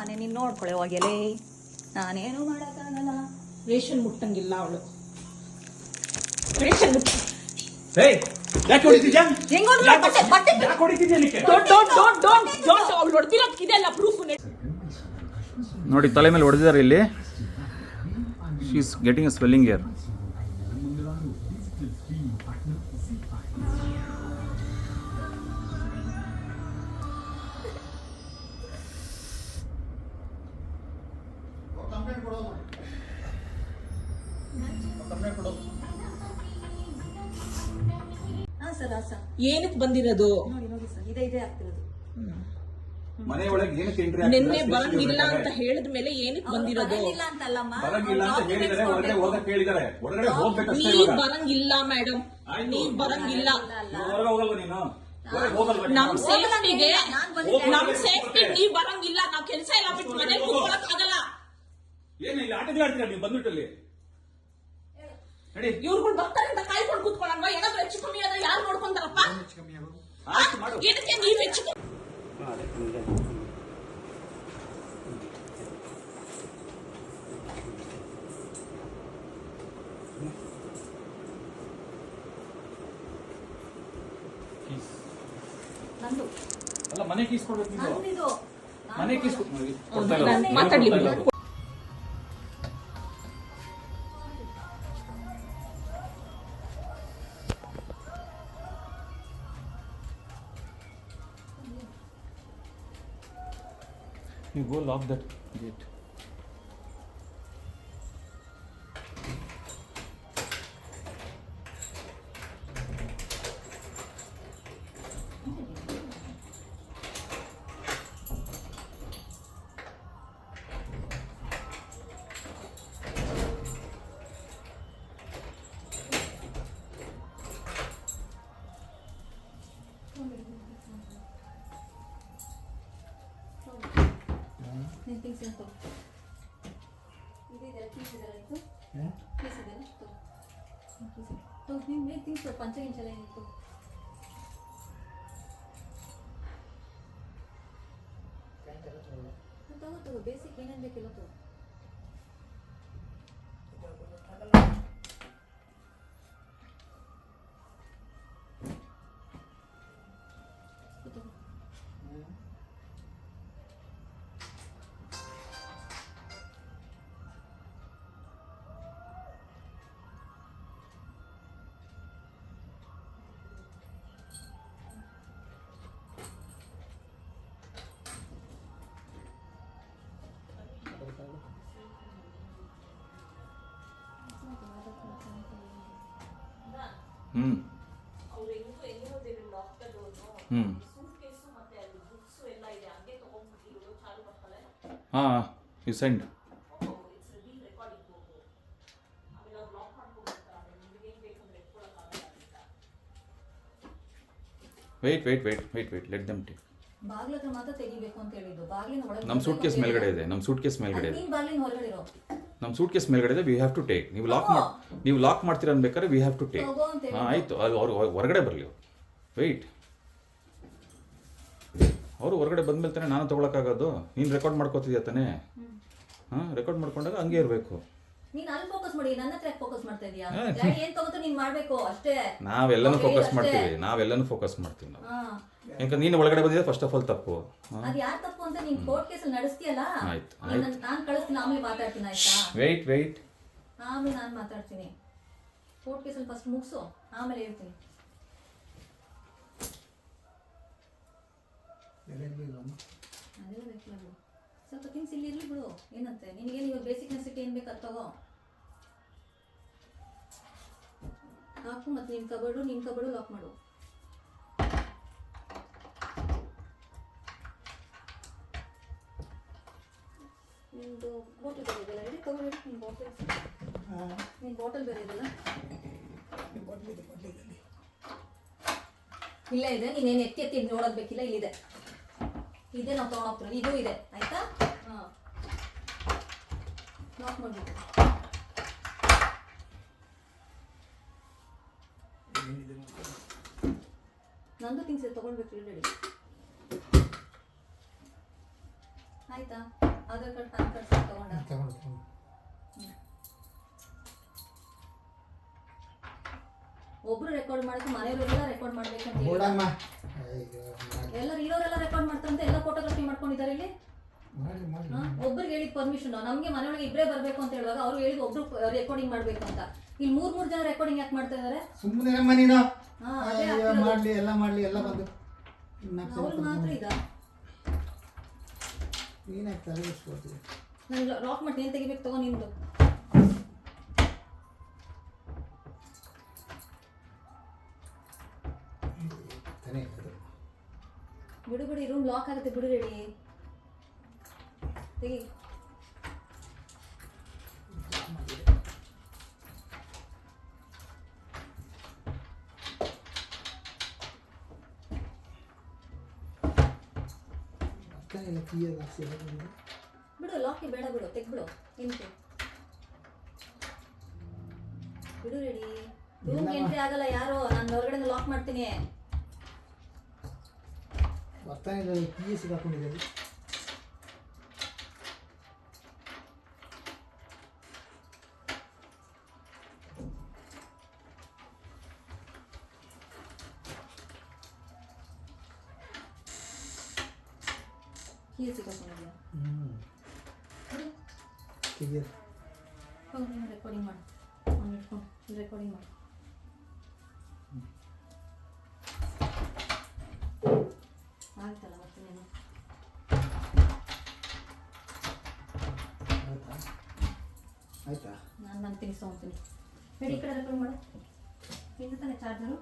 ನಾನೇ ನೀನು ನೋಡ್ಕೊಳ್ಳೆ ಹೋಗ್ಯಲೇ ನಾನೇನು ಮಾಡೋಕ್ಕಾಗಲ್ಲ. ರೇಷನ್ ಮುಟ್ಟಂಗಿಲ್ಲ ಅವಳು. ರೇಷನ್ ಮುಟ್ಟ ಏಯ್ ಯಾಕೆ ಹೊಡಿತಿದ್ಯಾ? ಹೆಂಗ್ ಬಟ್ಟೆ ಬಟ್ಟೆ ಯಾಕೆ ಹೊಡಿತಿದ್ಯಾ ನಿಕ್ಕೆ don't don't don't don't don't ಅವಳು ಹೊಡೆದಿರೋದಕ್ಕೆ ಇದೆಲ್ಲ ಪ್ರೂಫ್ ನೋಡಿ ತಲೆ ಮೇಲೆ ಹೊಡೆದಿದ್ದಾರೆ ಇಲ್ಲಿ. She is getting swelling here sir ಏನಕ್ಕೆ ಬಂದಿರೋದು? ನೋಡಿ ನೋಡಿ ಸರ್ ಇದೇ ಇದೇ ಆಗ್ತಿರೋದು. ಮನೆ ಒಳಗೆ ಏನಕ್ಕೆ ಎಂಟ್ರಿ ನಿನ್ನೆ ಬರಂಗಿಲ್ಲ ಅಂತ ಹೇಳಿದ ಮೇಲೆ ಏನಕ್ಕೆ ಬಂದಿರೋದು? ಬರಂಗಿಲ್ಲ ಅಂತಲ್ಲಮ್ಮ ಬರಂಗಿಲ್ಲ ಅಂತ ಹೇಳಿದಾರೆ ಹೊರಗಡೆ ಹೋಗಕ್ ಹೇಳಿದಾರೆ ಹೊರಗಡೆ ಹೋಗ್ಬೇಕಷ್ಟೇ ನೀವ್ ಇವಾಗ. ಬರಂಗಿಲ್ಲ ಮೇಡಮ್. ನೀವ್ ಬರಂಗಿಲ್ಲ. ಇವಾಗ ಹೊರಗೆ ಹೋಗಲ್ವಾ ನೀನು? ಹೊರಗೆ ಹೋಗಲ್ವಾ ನೀನು? ನಮ್ ಸೇಫ್ಟಿಗೆ. ನಮ್ ಸೇಫ್ಟಿ ನೀವ್ ಬರಂಗಿಲ್ಲ. ನಾವ್ ಕೆಲ್ಸ ಎಲ್ಲ ಬಿಟ್ಟು ಮನೇಲಿ ಕೂತ್ಕೊಳಕ್ ಆಗಲ್ಲ. ಏನು ಇಲ್ಲಿ ಆಟಗಳು ಆಡ್ತೀರಾ ನೀವು ಬಂದ್ಬಿಟ್ಟು ಅಲ್ಲಿ ನಡಿ ಇವ್ರುಗಳು ಬರ್ತಾರೆ ಅಂತ ಕಾಯ್ಕೊಂಡು ಕೂತ್ಕೊಳ್ಳಲ್ವಾ ಏನಾದ್ರು ಹೆಚ್ಚು ಕಮ್ಮಿ ಆದ್ರೆ ಯಾರು ನೋಡ್ಕೊಂತಾರಪ್ಪ? ಏನಕ್ಕೆ ನೀವ್ ಹೆಚ್ಚು ನಂದು. ಅಲ್ಲ ಮನೆ ಕೀಸ್ಕೊಡ್ಬೇಕು ಮನೆ ಕೀಸ್ಕೊಡ್ತಾ ನಾನ್ go lock that ಬೇಸಿಕ್ ಏನೇನು ಬೇಕಿಲ್ಲ ತಗೋ. ಹ್ಮ್. ಹ್ಮ್. ಹಾ you send wait wait wait wait wait let them take ಬಾಗ್ಲ ಹತ್ರ ಮಾತ್ರ ತೆಗಿಬೇಕು ಅಂತ ಹೇಳಿದ್ದು. ಬಾಗ್ಲಿನ ಒಳಗೆ ನಮ್ಮ ಸೂಟ್ ಕೇಸ್ ಮೇಲ್ಗಡೆ ಇದೆ. ನಮ್ಮ ಸೂಟ್ ಕೇಸ್ ಮೇಲ್ಗಡೆ ಇದೆ. ನೀನ್ ಬಾಗ್ಲಿನ ಹೊರಗಡೆ ಇರೋ. ನಮ್ಮ ಸೂಟ್ ಕೇಸ್ ಮೇಲ್ಗಡೆ ಇದೆ ವಿ ಹ್ಯಾವ್ ಟು ಟೇಕ್ ನೀವು ಲಾಕ್ ಮಾಡಿ ನೀವು ಲಾಕ್ ಮಾಡ್ತೀರ ಅನ್ಬೇಕಾದ್ರೆ ವಿ ಹ್ಯಾವ್ ಟು ಟೇಕ್ ಹಾಂ ಆಯಿತು. ಅಲ್ಲಿ ಅವ್ರು ಹೊರಗಡೆ ಬರಲಿ ವೆಯ್ಟ್ ಅವರು ಹೊರಗಡೆ ಬಂದಮೇಲೆ ತಾನೇ ನಾನು ತೊಗೊಳಕ್ಕಾಗೋದು. ನೀನು ರೆಕಾರ್ಡ್ ಮಾಡ್ಕೋತಿದ್ಯಾ ತಾನೇ? ಹಾಂ ರೆಕಾರ್ಡ್ ಮಾಡ್ಕೊಂಡಾಗ ಹಂಗೆ ಇರಬೇಕು. ನೀನ್ ಅಲ್ಲಿ ಫೋಕಸ್ ಮಾಡಿ ನನ್ನ ಹತ್ರ ಫೋಕಸ್ ಮಾಡ್ತಾ ಇದೀಯಾ. ಡ್ಯಾಡಿ ಏನ್ ತಗೋತ ನೀನ್ ಮಾಡ್ಬೇಕು ಅಷ್ಟೇ. ನಾವೆಲ್ಲನೂ ಫೋಕಸ್ ಮಾಡ್ತೀವಿ ನಾವೆಲ್ಲನೂ ಫೋಕಸ್ ಮಾಡ್ತೀವಿ ನಾವು. ಯಾಕಂದ್ರೆ ನೀನು ಒಳಗಡೆ ಬಂದಿದ್ದೆ ಫಸ್ಟ್ ಆಫ್ ಆಲ್ ತಪ್ಪು. ಅದ್ ಯಾರ್ ತಪ್ಪು ಅಂತ ನೀನ್ ಕೋರ್ಟ್ ಕೇಸ್ ನಡೆಸ್ತೀಯಲ್ಲ? ಆಯ್ತು, ನೀನ್ ಕಳಿಸ್ತೀನಿ ಆಮೇಲೆ ಮಾತಾಡ್ತೀನಿ ಆಯ್ತಾ? ವೆಯ್ಟ್ ವೆಯ್ಟ್ ಆಮೇಲೆ ನಾನ್ ಮಾತಾಡ್ತೀನಿ. ಕೋರ್ಟ್ ಕೇಸಲ್ಲಿ ಫಸ್ಟ್ ಮುಗಿಸು ಆಮೇಲೆ ಹೇಳ್ತೀನಿ. ಅದೆಲ್ಲ ಬೇಕು ಸ್ವಲ್ಪ ಥಿಂಗ್ಸ್ ಇಲ್ಲಿ ಇರಲಿ ಬಿಡು. ಏನಂತೆ? ನಿನಗೇನು ಇವಾಗ ಬೇಸಿಕ್ ನೆಸಿಟಿ ಏನು ಬೇಕು ಅದು ತಗೋ. ಹಾಕು ಮತ್ತು ನಿನ್ನ ಕಬರ್ಡು ನಿನ್ನ ಕಬರ್ಡು ಲಾಕ್ ಮಾಡು. ನಿಮ್ಮದು ಬಾಟಲ್ ಬೇರೆ ಇದೆಯಲ್ಲ ನಿಮ್ಮ ಬಾಟಲ್ ನಿನ್ ಬಾಟಲ್ ಬೇರೆ ಇದೆಯಲ್ಲ ಇಲ್ಲ ಇದೆ. ನೀನೇನು ಎತ್ತಿ ಎತ್ತಿ ನೋಡೋದು ಬೇಕಿಲ್ಲ ಇಲ್ಲಿದೆ. ಇದೆ ನಾವು ತೊಗೊಂಡೋಗ್ತೀವಿ ಇದು ಇದೆ. ಆಯ್ತಾ? ಲಾಕ್ ಮಾಡ್ಬಿಟ್ಟು ನಂದು ಥಿಂಗ್ಸ್ ತೊಗೊಳ್ಬೇಕು ರೆಡಿ ಆಯ್ತಾ? ಆಧಾರ್ ಕಾರ್ಡ್ ಪ್ಯಾನ್ ಕಾರ್ಡ್ ತಗೊಂಡ? ಒಬ್ರು ರೆಕಾರ್ಡ್ ಮಾಡಿದ್ರೆ ಮನೆಯವರೆಲ್ಲ ರೆಕಾರ್ಡ್ ಮಾಡ್ಬೇಕು ಅಂತ ಹೇಳಿ. ನೋಡಮ್ಮ. ಎಲ್ಲರೂ ಇರೋರೆಲ್ಲ ರೆಕಾರ್ಡ್ ಮಾಡ್ತಾರಂತೆ ಎಲ್ಲ ಫೋಟೋಗ್ರಫಿ ಮಾಡ್ಕೊಂಡಿದ್ದಾರೆ ಇಲ್ಲಿ? ಒಬ್ರಿಗೆ ಹೇಳಿದ ಪರ್ಮಿಷನ್ ನಮಗೆ ಮನೆಯೊಳಗೆ ಇಬ್ಬರೇ ಬರಬೇಕು ಅಂತ ಹೇಳುವಾಗ ಅವ್ರು ಹೇಳಿದ ಒಬ್ರು ರೆಕಾರ್ಡಿಂಗ್ ಮಾಡಬೇಕು ಅಂತ. ಇಲ್ಲಿ ಮೂರ್ ಮೂರ್ ಜನ ರೆಕಾರ್ಡಿಂಗ್ ಯಾಕೆ ಮಾಡ್ತಾ ಇದಾರೆ? ಸುಮ್ಮನೆ ಅಮ್ಮ ನೀನು. ಹಾ, ಅದೇ ಮಾಡ್ಲಿ ಎಲ್ಲ ಮಾಡ್ಲಿ ಎಲ್ಲ ಬಂದು. ಅವ್ರಿಗೆ ಮಾತ್ರ ಇದ? ನೀನಾಗಿ ನಾನು ಲಾಕ್ ಮಾಡ್ತೀನಿ ಏನು ತೆಗಿಬೇಕು ತಗೋ ಅದು ಬಿಡು ಬಿಡಿ ರೂಮ್ ಲಾಕ್ ಆಗುತ್ತೆ ಬಿಡು ರೆಡಿ. ತೆಗಿ. ಬಿಡು ಲಾಕಿ ಬೇಡ ಬಿಡು ತೆಗ್ಬಿಡು ಎಂಟ್ರಿ ಬಿಡು ರೆಡಿ. ರೂಮ್ಗೆ ಎಂಟ್ರಿ ಆಗಲ್ಲ ಯಾರು ನಾನು ಹೊರಗಡೆ ಲಾಕ್ ಮಾಡ್ತೀನಿ. ಬರ್ತಾನೆ ಕೀ ಸಿಗಾಕೊಂಡಿದ್ದಾರೆ ಕೀ ಸಿಕ್ಕಾಕೊಂಡಿದ್ಯಾ ಹ್ಞೂ ತೆಗಿಯೋದು ಹೌದು ರೆಕಾರ್ಡಿಂಗ್ ಮಾಡು ಅವ್ನು ಇಟ್ಕೊಂಡು ರೆಕಾರ್ಡಿಂಗ್ ಮಾಡು ಆಯ್ತಲ್ಲ ಮತ್ತೆ ನೀನು ಆಯ್ತಾ ನಾನು ನಾನು ತಿನ್ನಿಸ್ಕೊಂತೀನಿ ಹೇಳಿ ಈ ಕಡೆ ರೆಕಾರ್ಡ್ ಮಾಡು ನಿಂದು ತಾನೆ ಚಾರ್ಜರು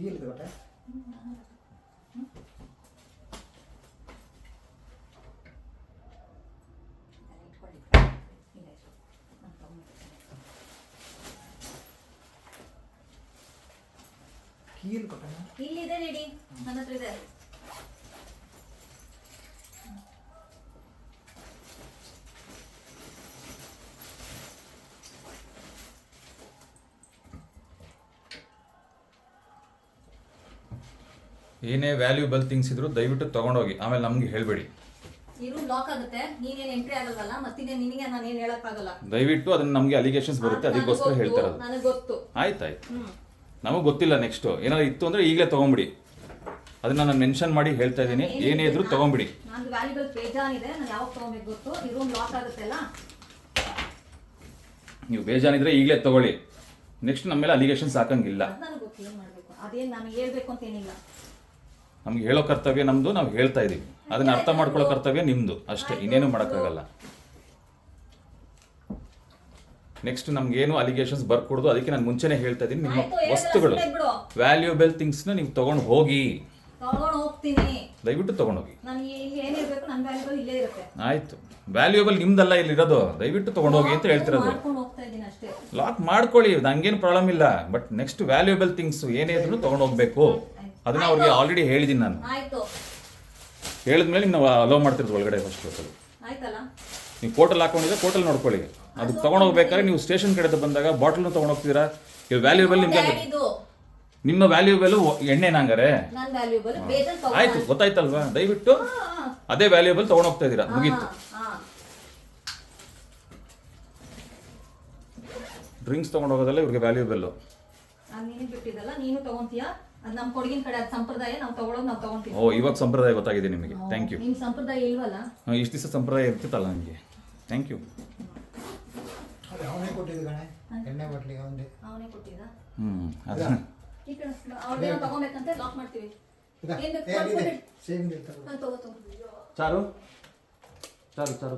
ಕೀಲಿದೆ ಗೊತ್ತಾ ನಾನು ಇಟ್ಕೊಳ್ಳಿ ಇಲ್ಲ ಇಷ್ಟು ನಾನು ತಗೊಂಡ್ಬಿಡ್ತೀನಿ. ಕೀಲ್ ಕೊಟ್ಟಣ ಇಲ್ಲಿದೆ ರೆಡಿ ನನ್ನ ಹತ್ರ ಇದೆ ಏನೇ ವ್ಯಾಲ್ಯೂಬಲ್ ಥಿಂಗ್ಸ್ ಇದ್ರು ದಯವಿಟ್ಟು ತಗೊಂಡೋಗಿ. ಆಮೇಲೆ ನಮ್ಗೆ ಹೇಳಬೇಡಿ. ಈ ರೂಮ್ ಲಾಕ್ ಆಗುತ್ತೆ. ನೀನೇನ್ ಎಂಟ್ರಿ ಆಗಲ್ವಲ್ಲ ಮತ್ತಿದೆ ನಿನಗೆ ನಾನು ಏನ್ ಹೇಳಕ್ಕಾಗಲ್ಲ. ದಯವಿಟ್ಟು ಅದನ್ನ ನಮಗೆ ಅಲಿಗೇಷನ್ಸ್ ಬರುತ್ತೆ ಅದಕ್ಕೋಸ್ಕರ ಹೇಳ್ತಾ ಇರೋದು. ನನಗ್ ಗೊತ್ತು. ಆಯ್ತಾಯ್ತು. ಹ್ಮ್. ನಮಗೆ ಗೊತ್ತಿಲ್ಲ ನೆಕ್ಸ್ಟ್ ಏನಾದ್ರು ಇತ್ತು ಅಂದ್ರೆ ಈಗಲೇ ತಗೊಂಬಿಡಿ. ಅದನ್ನ ನಾನು ಮೆನ್ಷನ್ ಮಾಡಿ ಹೇಳ್ತಾ ಇದ್ದೀನಿ. ಏನೇ ಇದ್ರು ತಗೊಂಬಿಡಿ. ನನಗೆ ವ್ಯಾಲ್ಯೂಬಲ್ ಬೇಜಾನಿದೆ ನಾನು ಯಾವಾಗ ತಗೊಬೇಕು ಗೊತ್ತು? ಈ ರೂಮ್ ಲಾಕ್ ಆಗುತ್ತೆಲ್ಲ ನೀವು ಬೇಜಾನಿದ್ರೆ ಈಗಲೇ ತಗೊಳ್ಳಿ. ನೆಕ್ಸ್ಟ್ ನಮ್ಮ ಮೇಲೆ ಅಲಿಗೇಷನ್ಸ್ ಹಾಕಂಗಿಲ್ಲ ನನಗೆ ಮಾಡ್ಬೇಕು? ಅದೇನ್ ನಾನು ಹೇಳ್ಬೇಕು ಅಂತ ಏನಿಲ್ಲ. ನಮ್ಗೆ ಹೇಳೋ ಕರ್ತವ್ಯ ನಮ್ದು ನಾವು ಹೇಳ್ತಾ ಇದೀವಿ. ಅದನ್ನ ಅರ್ಥ ಮಾಡ್ಕೊಳ್ಳೋ ಕರ್ತವ್ಯ ನಿಮ್ದು ಅಷ್ಟೇ ಇನ್ನೇನು ಮಾಡೋಕ್ಕಾಗಲ್ಲ. ನೆಕ್ಸ್ಟ್ ನಮ್ಗೇನು ಅಲಿಗೇಷನ್ಸ್ ಬರ್ಕೊಡ್ದು ಅದಕ್ಕೆ ನಾನು ಮುಂಚೆನೆ ಹೇಳ್ತಾ ಇದ್ದೀನಿ ನಿಮ್ಮ ವಸ್ತುಗಳು. ವ್ಯಾಲ್ಯೂಬಲ್ ಥಿಂಗ್ಸ್ನ ನೀವು ತಗೊಂಡು ಹೋಗಿ. ದಯವಿಟ್ಟು ತಗೊಂಡೋಗಿ ಆಯ್ತು. ವ್ಯಾಲ್ಯೂಬಲ್ ನಿಮ್ದಲ್ಲ ಇಲ್ಲಿರೋದು ದಯವಿಟ್ಟು ತಗೊಂಡೋಗಿ ಅಂತ ಹೇಳ್ತಿರೋದು. ಲಾಕ್ ಮಾಡ್ಕೊಳ್ಳಿ ನಂಗೇನು ಪ್ರಾಬ್ಲಮ್ ಇಲ್ಲ. ಬಟ್ ನೆಕ್ಸ್ಟ್ ವ್ಯಾಲ್ಯೂಬಲ್ ಥಿಂಗ್ಸ್ ಏನೇ ಇದ್ರು ತಗೊಂಡು ಹೋಗ್ಬೇಕು. ಅದನ್ನ ಅವ್ರಿಗೆ ಆಲ್ರೆಡಿ ಹೇಳಿದ್ದೀನಿ ನಾನು. ಆಯ್ತು. ಹೇಳಿದ್ಮೇಲೆ ನೀವು ಅಲೋ ಮಾಡ್ತಿರೋದು ಒಳಗಡೆ ಫಸ್ಟ್ ಆಯ್ತಲ್ಲ? ನೀವು ಕೋಟಲ್ ಹಾಕೊಂಡಿದ್ರೆ ಕೋಟಲ್ ನೋಡ್ಕೊಳ್ಳಿ. ಅದು ತಗೊಂಡು ಹೋಗ್ಬೇಕಾದ್ರೆ ನೀವು ಸ್ಟೇಷನ್ ಕಡೆ ಬಂದಾಗ ಬಾಟ್ಲ್ನ ತಗೊಂಡು ಹೋಗ್ತೀರಾ? ವ್ಯಾಲ್ಯೂಬಲ್ ನಿಮ್ಗೆ ನಿಮ್ಮ ವ್ಯಾಲ್ಯೂಬಲ್ ಎಣ್ಣೆ ನಂಗಾರೆ. ವ್ಯಾಲ್ಯೂಬಲ್ ಆಯ್ತು ಗೊತ್ತಾಯ್ತಲ್ವಾ? ದಯವಿಟ್ಟು ಅದೇ ವ್ಯಾಲ್ಯೂಬಲ್ ತೊಗೊಂಡು ಹೋಗ್ತಾ ಇದ್ದೀರಾ? ಮುಗೀತು. ಡ್ರಿಂಕ್ಸ್ ತಗೊಂಡು ಹೋಗೋದಲ್ಲ ಇವ್ರಿಗೆ ವ್ಯಾಲ್ಯೂಬಲ್ಲು ನೀನು ಬಿಟ್ಟಿದ್ದಲ್ಲ ನೀನು ತಗೊಂತೀಯ? ಅದು ನಮ್ಮ ಕೊಡಗಿನ ಕಡೆ ಅದು ಸಂಪ್ರದಾಯ ನಾವು ತಗೊಳ್ಳೋದು ನಾವು ತಗೊಂತೀವಿ. ಓ ಇವಾಗ ಸಂಪ್ರದಾಯ ಗೊತ್ತಾಗಿದೆ ನಿಮಗೆ. ಥ್ಯಾಂಕ್ ಯು ನಿಮ್ ಸಂಪ್ರದಾಯ ಇಲ್ವಲ್ಲ? ಇಷ್ಟು ದಿವಸ ಸಂಪ್ರದಾಯ ಇರ್ತಿತ್ತಲ್ಲ ನನಗೆ ಥ್ಯಾಂಕ್ ಯು ಅದು ಅವನೇ ಕೊಟ್ಟಿದ್ದು ಕಣೆ. ಎಣ್ಣೆ ಬಾಟ್ಲಿಗೆ ಅವನೇ ಅವನೇ ಕೊಟ್ಟಿದ್ದ? ಹ್ಞೂ ಅದು ಈ ಕಡೆ ಅವ್ರಿಗೆ ತಗೋಬೇಕಂತ ಲಾಕ್ ಮಾಡ್ತೀವಿ. ಏನ್ ಬೇಕು? ನಾನು ತಗೋ. ತಗೋ ಚಾರು. ಚಾರು ಚಾರು